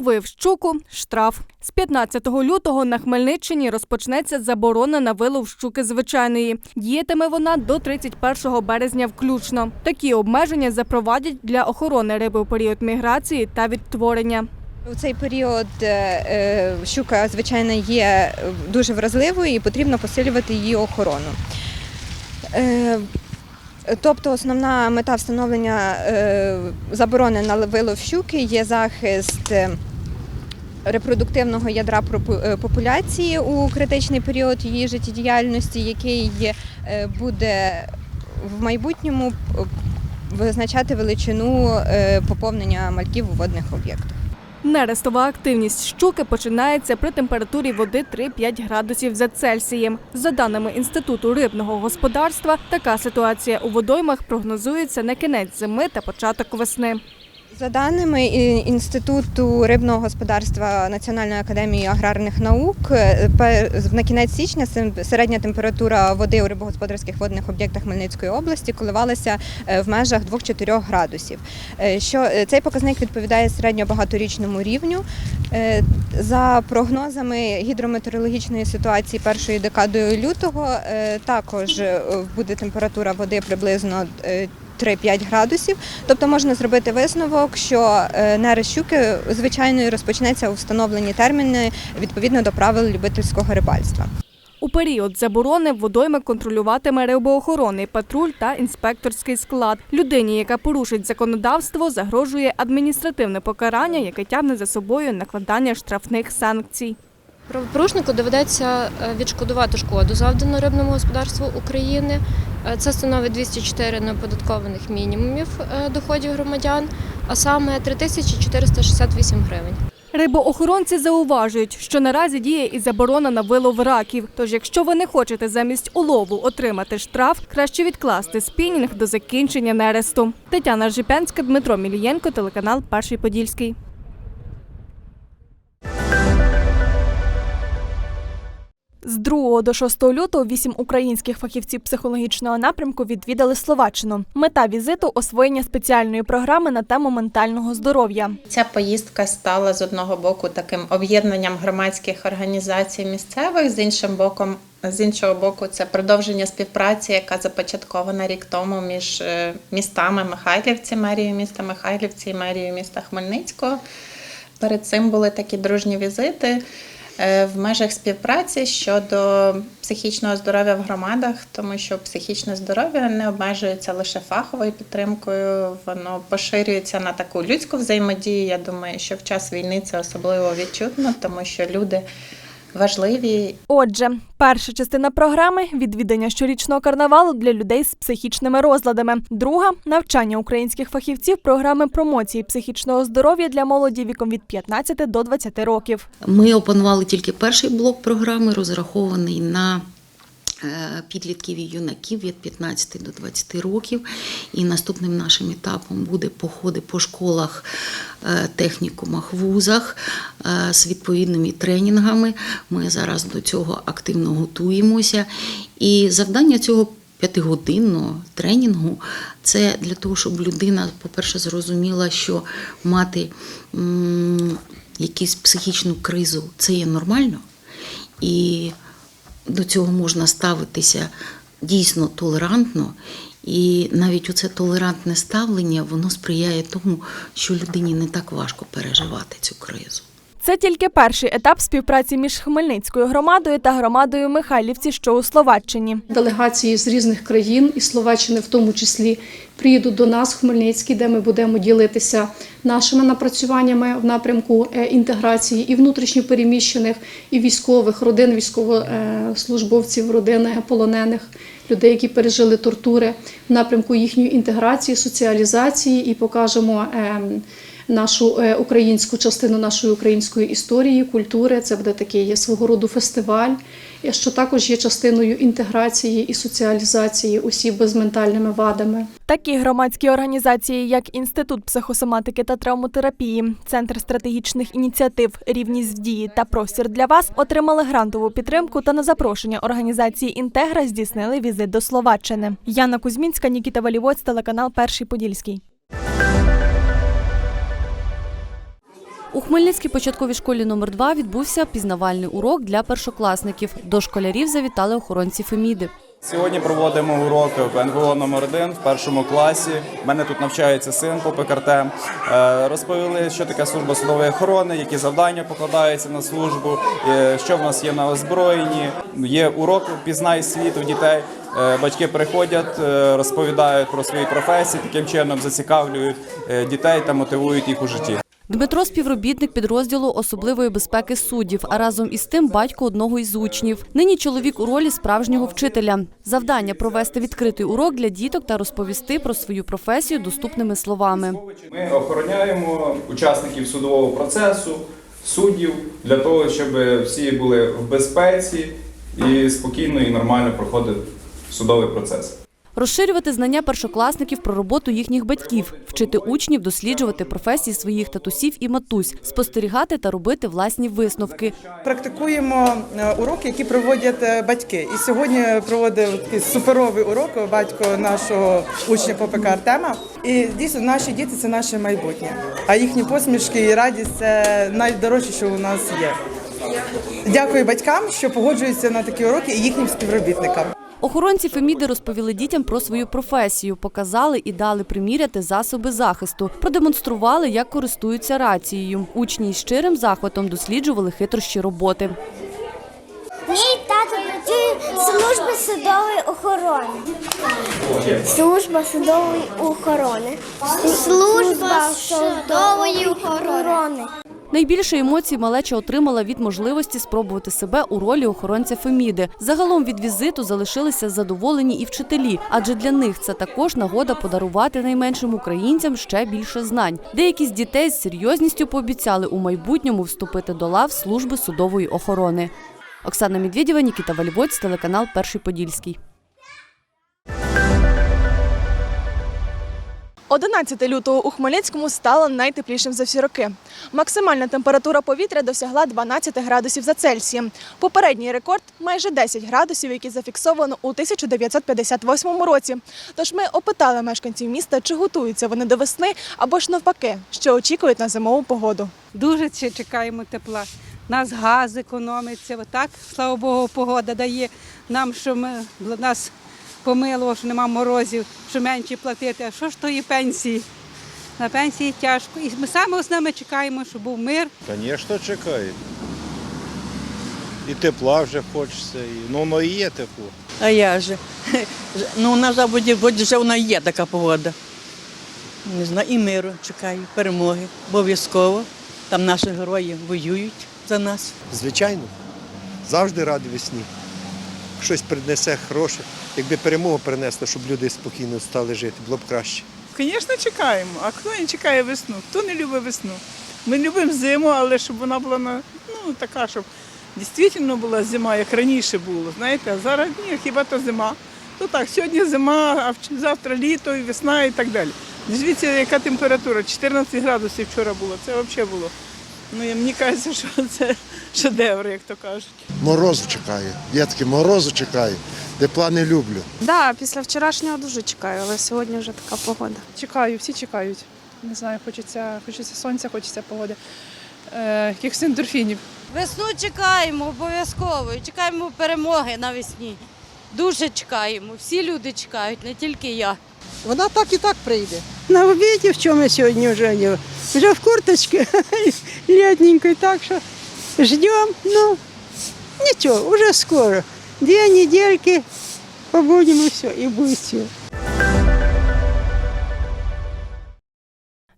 Зловив щуку штраф. З 15 лютого на Хмельниччині розпочнеться заборона на вилов щуки звичайної. Діятиме вона до 31 березня включно. Такі обмеження запровадять для охорони риби у період міграції та відтворення. У цей період е, е, щука, звичайно, є дуже вразливою і потрібно посилювати її охорону. Е, Тобто основна мета встановлення заборони на вилов щуки є захист репродуктивного ядра е, популяції у критичний період її життєдіяльності, який е, буде в майбутньому е, визначати величину поповнення мальків у водних об'єктах. Нерестова активність щуки починається при температурі води 3-5 градусів за Цельсієм. За даними Інституту рибного господарства, така ситуація у водоймах прогнозується на кінець зими та початок весни. За даними Інституту рибного господарства Національної академії аграрних наук, е, на кінець січня середня температура води у рибогосподарських водних об'єктах Хмельницької області коливалася е, в межах 2-4 градусів. Е, Що цей показник відповідає середньобагаторічному рівню. За прогнозами гідрометеорологічної ситуації першої декадою лютого, також буде температура води приблизно 3-5 градусів. Тобто можна зробити висновок, що е, нерест щуки звичайно розпочнеться у встановлені терміни відповідно до правил любительського рибальства. У період заборони водойми контролюватиме рибоохоронний патруль та інспекторський склад. Людині, яка порушить законодавство, загрожує адміністративне покарання, яке тягне за собою накладання штрафних санкцій. Правопорушнику доведеться е, відшкодувати шкоду, завдану рибному господарству України. Е, Це становить 204 неоподаткованих мінімумів е, доходів громадян, а саме 3468 гривень. Рибоохоронці зауважують, що наразі діє і заборона на вилов раків. Тож, якщо ви не хочете замість улову отримати штраф, краще відкласти спінінг до закінчення нересту. Тетяна Жипянська, Дмитро Мілієнко, телеканал Перший Подільський. З 2 до 6 лютого вісім українських фахівців психологічного напрямку відвідали Словаччину. Мета візиту освоєння спеціальної програми на тему ментального здоров'я. Ця поїздка стала з одного боку таким об'єднанням громадських організацій місцевих, з іншим боком. З іншого боку, це продовження співпраці, яка започаткована рік тому між е, містами Михайлівці, мерією міста Михайлівці і мерією міста Хмельницького. Перед цим були такі дружні візити в межах співпраці щодо психічного здоров'я в громадах, тому що психічне здоров'я не обмежується лише фаховою підтримкою, воно поширюється на таку людську взаємодію. Я думаю, що в час війни це особливо відчутно, тому що люди важливі Отже, перша частина програми відвідання щорічного карнавалу для людей з психічними розладами. Друга навчання українських фахівців програми промоції психічного здоров'я для молоді віком від 15 до 20 років. Ми опанували тільки перший блок програми, розрахований на підлітків і юнаків від 15 до 20 років. І наступним нашим етапом буде походи по школах, е, технікумах, вузах е, з відповідними тренінгами. Ми зараз до цього активно готуємося. І завдання цього п'ятигодинного тренінгу це для того, щоб людина, по-перше, зрозуміла, що мати якусь психічну кризу це є нормально, і до цього можна ставитися дійсно толерантно. І навіть оце толерантне ставлення воно сприяє тому, що людині не так важко переживати цю кризу. Це тільки перший етап співпраці між Хмельницькою громадою та громадою Михайлівці, що у Словаччині. Делегації з різних країн, і Словаччини в тому числі, приїдуть до нас в Хмельницький, де ми будемо ділитися нашими напрацюваннями в напрямку е, інтеграції і внутрішньопереміщених, і військових, родин військовослужбовців, родин полонених, людей, які пережили тортури, в напрямку їхньої інтеграції, соціалізації і покажемо. Нашу е, українську частину нашої української історії, культури це буде такий свого роду фестиваль, що також є частиною інтеграції і соціалізації осіб з ментальними вадами. Такі громадські організації, як Інститут психосоматики та травмотерапії, Центр стратегічних ініціатив, рівність в дії та простір для вас отримали грантову підтримку та на запрошення організації Інтегра здійснили візит до Словаччини. Яна Кузьмінська, Нікіта Валівоць, телеканал Перший Подільський. У Хмельницькій початковій школі номер 2 відбувся пізнавальний урок для першокласників. До школярів завітали охоронці Феміди. Сьогодні проводимо урок в НВО номер 1 в першому класі. У мене тут навчається син по ПКРТ. Е, Розповіли, що таке служба судової охорони, які завдання покладаються на службу, що в нас є на озброєнні. Є урок «Пізнай світ» у дітей. Е, Батьки приходять, е, розповідають про свої професії, таким чином зацікавлюють дітей та мотивують їх у житті. Дмитро співробітник підрозділу особливої безпеки суддів, а разом із тим батько одного із учнів. Нині чоловік у ролі справжнього вчителя. Завдання провести відкритий урок для діток та розповісти про свою професію доступними словами. Ми охороняємо учасників судового процесу, суддів для того, щоб всі були в безпеці і спокійно і нормально проходив судовий процес. Розширювати знання першокласників про роботу їхніх батьків, вчити учнів досліджувати професії своїх татусів і матусь, спостерігати та робити власні висновки. Практикуємо е, уроки, які проводять е, батьки. І сьогодні проводив суперовий урок батько нашого учня ППК Артема. І дійсно наші діти це наше майбутнє. А їхні посмішки і радість це найдорожче, що у нас є. Дякую батькам, що погоджуються на такі уроки і їхнім співробітникам. Охоронці Феміди розповіли дітям про свою професію, показали і дали приміряти засоби захисту, продемонстрували, як користуються рацією. Учні із щирим захватом досліджували хитрощі роботи. Мій тато працює в судової охорони. Служба судової охорони. Служба судової охорони. Найбільше емоцій малеча отримала від можливості спробувати себе у ролі охоронця Феміди. Загалом від візиту залишилися задоволені і вчителі, адже для них це також нагода подарувати найменшим українцям ще більше знань. Деякі з дітей з серйозністю пообіцяли у майбутньому вступити до лав служби судової охорони. Оксана Медведєва, Нікіта Вальвоць, телеканал Перший Подільський. 11 лютого у Хмельницькому стало найтеплішим за всі роки. Максимальна температура повітря досягла 12 градусів за Цельсієм. Попередній рекорд майже 10 градусів, який зафіксовано у 1958 році. Тож ми опитали мешканців міста, чи готуються вони до весни або ж навпаки, що очікують на зимову погоду. Дуже чекаємо тепла. Нас газ економиться. Отак, слава Богу, погода дає нам, що ми нас помило, що нема морозів, що менше платити. А що ж тої пенсії? На пенсії тяжко. І ми саме основне чекаємо, щоб був мир. Звісно, чекають. І тепла вже хочеться, і, ну воно і є тепло. А я же. Ну, на заводі вже вона є така погода. Не знаю, і миру чекаю, перемоги. Обов'язково. Там наші герої воюють за нас. Звичайно, завжди радий весні. Щось принесе хороше. Якби перемогу принесла, щоб люди спокійно стали жити, було б краще. Звісно, чекаємо. А хто не чекає весну? Хто не любить весну? Ми любимо зиму, але щоб вона була на ну така, щоб дійсно була зима, як раніше було. Знаєте, а зараз ні, хіба то зима. То так, сьогодні зима, а завтра літо, і весна і так далі. Дивіться, яка температура? 14 градусів вчора було. Це взагалі було. Ну, мені кажеться, що це шедевр, як то кажуть. Морозу чекаю. Я таки морозу чекаю. Тепла не люблю. Да, після вчорашнього дуже чекаю, але сьогодні вже така погода. Чекаю, всі чекають. Не знаю, хочеться, хочеться сонця, хочеться погоди. Е, якихось ендорфінів. Весну чекаємо обов'язково. Чекаємо перемоги навесні. Дуже чекаємо. Всі люди чекають, не тільки я. Вона так і так прийде. На обіді, в чому сьогодні вже є? Вже в курточці літненької, так що ждемо. Ну, нічого, вже скоро. Дві недельки побудемо і все, і буде все.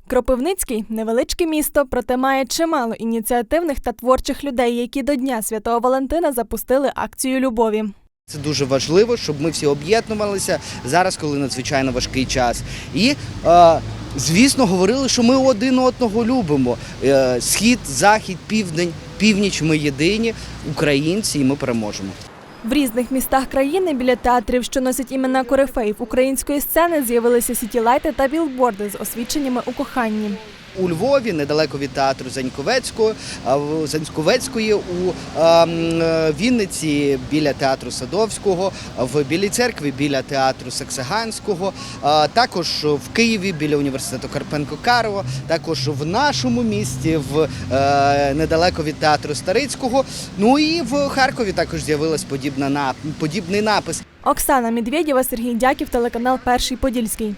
Кропивницький невеличке місто, проте має чимало ініціативних та творчих людей, які до Дня Святого Валентина запустили акцію любові. Це дуже важливо, щоб ми всі об'єднувалися зараз, коли надзвичайно важкий час. І е, звісно, говорили, що ми один одного любимо. Е, схід, захід, південь, північ. Ми єдині, українці, і ми переможемо. В різних містах країни біля театрів, що носять імена корифеїв української сцени, з'явилися сітілайти та білборди з освідченнями у коханні. У Львові, недалеко від театру Заньковецького, Заньковецької у ем, е, Вінниці біля театру Садовського, в Білій церкві біля театру Саксаганського, також в Києві біля університету Карпенко Карова, також в нашому місті, в е, недалеко від театру Старицького. Ну і в Харкові також з'явилась подібна подібний напис. Оксана Медведєва, Сергій Дяків, телеканал Перший Подільський.